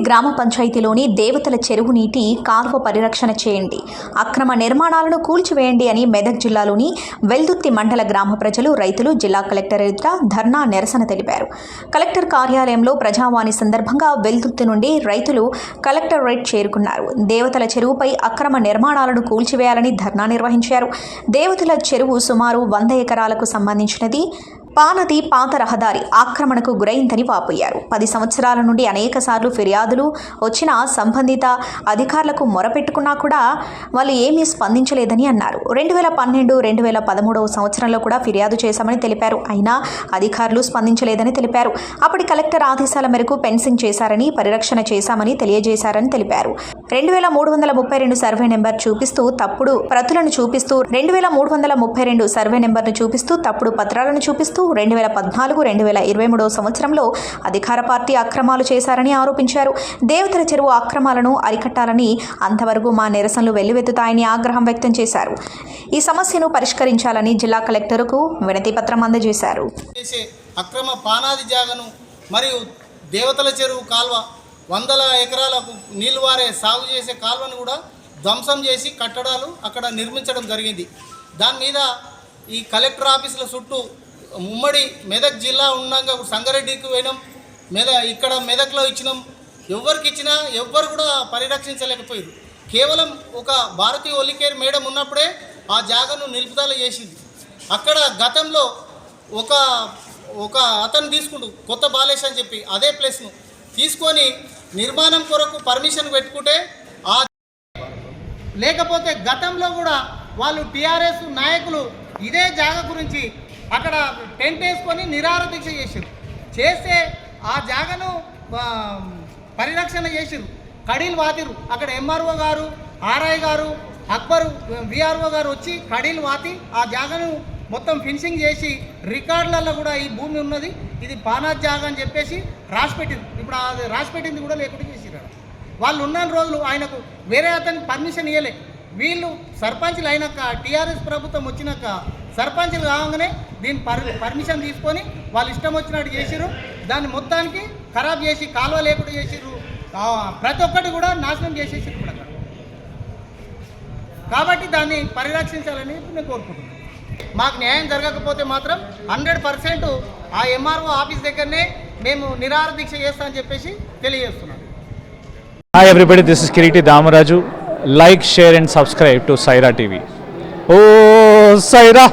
గ్రామ పంచాయతీలోని దేవతల చెరువు నీటి కాల్వ పరిరక్షణ చేయండి. అక్రమ నిర్మాణాలను కూల్చివేయండి అని మెదక్ జిల్లాలోని వెల్దుర్తి మండల గ్రామ ప్రజలు రైతులు జిల్లా కలెక్టర్ ఎదుట ధర్నా నిరసన తెలిపారు. కలెక్టర్ కార్యాలయంలో ప్రజావాణి సందర్భంగా వెల్దుర్తి నుండి రైతులు కలెక్టరేట్ చేరుకున్నారు. దేవతల చెరువుపై అక్రమ నిర్మాణాలను కూల్చివేయాలని ధర్నా నిర్వహించారు. దేవతల చెరువు సుమారు వంద ఎకరాలకు సంబంధించినది. పానది పాత రహదారి ఆక్రమణకు గురైందని వాపోయారు. పది సంవత్సరాల నుండి అనేక సార్లు ఫిర్యాదులు వచ్చినా సంబంధిత అధికారులకు మొరపెట్టుకున్నా కూడా వాళ్ళు ఏమీ స్పందించలేదని అన్నారు. రెండు వేల పన్నెండు రెండు వేల పదమూడవ సంవత్సరంలో కూడా ఫిర్యాదు చేశామని తెలిపారు. అయినా అధికారులు స్పందించలేదని తెలిపారు. అప్పటి కలెక్టర్ ఆదేశాల మేరకు పెన్సింగ్ చేశారని పరిరక్షణ చేశామని తెలియజేశారని తెలిపారు. రెండు వేల మూడు వందల ముప్పై రెండు సర్వే నెంబర్ చూపిస్తూ తప్పుడు ప్రతులను చూపిస్తూ రెండు వేల మూడు వందల ముప్పై రెండు సర్వే నెంబర్ను చూపిస్తూ తప్పుడు పత్రాలను చూపిస్తూ రెండు వేల పద్నాలుగు రెండు వేల ఇరవై మూడో సంవత్సరంలో అధికార పార్టీ అక్రమాలు చేశారని ఆరోపించారు. దేవతల చెరువు అక్రమాలను అరికట్టాలని అంతవరకు మా నిరసనలు వెల్లువెత్తుతాయని ఆగ్రహం వ్యక్తం చేశారు. ఈ సమస్యను పరిష్కరించాలని జిల్లా కలెక్టర్కు వినతి పత్రం అందజేశారు. చేసే అక్రమ పానాది జాగను మరియు దేవతల చెరువు కాల్వ వందల ఎకరాలకు నీళ్ళు వారే సాగు చేసే కాల్వను కూడా ధ్వంసం చేసి కట్టడాలు అక్కడ నిర్మించడం జరిగింది. దాని మీద ఈ కలెక్టర్ ఆఫీసుల చుట్టూ ఉమ్మడి మెదక్ జిల్లా ఉన్నాక సంగారెడ్డికి పోయినాం. మెద ఇక్కడ మెదక్లో ఇచ్చినాం. ఎవరికి ఇచ్చినా ఎవ్వరు కూడా పరిరక్షించలేకపోయారు కేవలం ఒక భారతీయ ఒలికేర్ మేడం ఉన్నప్పుడే ఆ జాగను నిలుపుదల చేసింది. అక్కడ గతంలో ఒక ఒక అతను తీసుకుంటూ కొత్త బాలేష్ అని చెప్పి అదే ప్లేస్ను. తీసుకొని నిర్మాణం కొరకు పర్మిషన్ పెట్టుకుంటే ఆ లేకపోతే గతంలో కూడా వాళ్ళు టీఆర్ఎస్ నాయకులు ఇదే జాగ గురించి అక్కడ టెంట్ వేసుకొని నిరార దీక్ష చేసారు చేస్తే ఆ జాగను పరిరక్షణ చేసిరు కడీలు వాతిరు. అక్కడ ఎంఆర్ఓ గారు ఆర్ఐ గారు అక్బరు విఆర్ఓ గారు వచ్చి కడీలు వాతి ఆ జాగను మొత్తం ఫినిషింగ్ చేసి రికార్డులలో కూడా ఈ భూమి ఉన్నది. ఇది పానాథ్ జాగా అని చెప్పేసి రాసిపెట్టింది ఇప్పుడు అది రాసిపెట్టింది కూడా లేకుండా చేసిరు వాళ్ళు ఉన్న రోజులు ఆయనకు వేరే అతనికి పర్మిషన్ ఇవ్వలే వీళ్ళు సర్పంచ్లు అయినాక టీఆర్ఎస్ ప్రభుత్వం వచ్చినాక సర్పంచ్లు కావంగానే దీని పర్ పర్మిషన్ తీసుకొని వాళ్ళు ఇష్టం వచ్చినట్టు చేసిరు దాన్ని మొత్తానికి ఖరాబ్ చేసి కాలువ లేకుండా చేసిరు ప్రతి ఒక్కటి కూడా నాశనం చేసేసి కూడా కాబట్టి దాన్ని పరిరక్షించాలని నేను కోరుకుంటున్నాను. మాకు న్యాయం జరగకపోతే మాత్రం హండ్రెడ్ పర్సెంట్ ఆ ఎంఆర్ఓ ఆఫీస్ దగ్గరనే మేము నిరాహార దీక్ష చేస్తామని చెప్పేసి తెలియజేస్తున్నాం hi everybody this is Kiriti Damaraju like share and subscribe to Saira TV oh Sye Raa